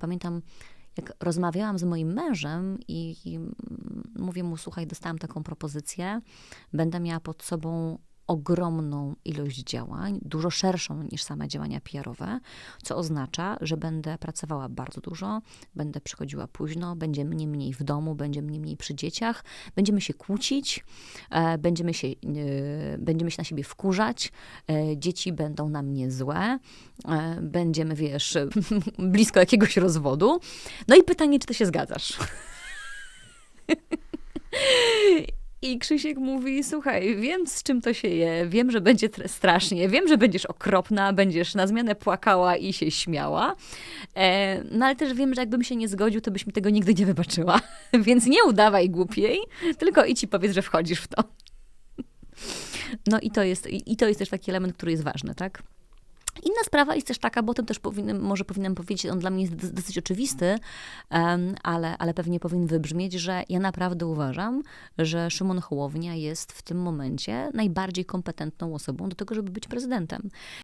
pamiętam, jak rozmawiałam z moim mężem i, i mówię mu, słuchaj, dostałam taką propozycję, będę miała pod sobą ogromną ilość działań, dużo szerszą niż same działania PR-owe, co oznacza, że będę pracowała bardzo dużo, będę przychodziła późno, będzie mnie mniej w domu, będzie mnie mniej przy dzieciach, będziemy się kłócić, e, będziemy, się, e, będziemy się na siebie wkurzać, e, dzieci będą na mnie złe, e, będziemy, wiesz, blisko jakiegoś rozwodu. No i pytanie, czy ty się zgadzasz? I Krzysiek mówi, słuchaj, wiem z czym to się je, wiem, że będzie tr- strasznie, wiem, że będziesz okropna, będziesz na zmianę płakała i się śmiała, e, no ale też wiem, że jakbym się nie zgodził, to byś mi tego nigdy nie wybaczyła. Więc nie udawaj głupiej, tylko i powiedz, że wchodzisz w to. No i to jest, i to jest też taki element, który jest ważny, tak? Inna sprawa jest też taka, bo o tym też może powinnam powiedzieć, on dla mnie jest dos- dosyć oczywisty, em, ale, ale pewnie powinien wybrzmieć, że ja naprawdę uważam, że Szymon Hołownia jest w tym momencie najbardziej kompetentną osobą do tego, żeby być prezydentem.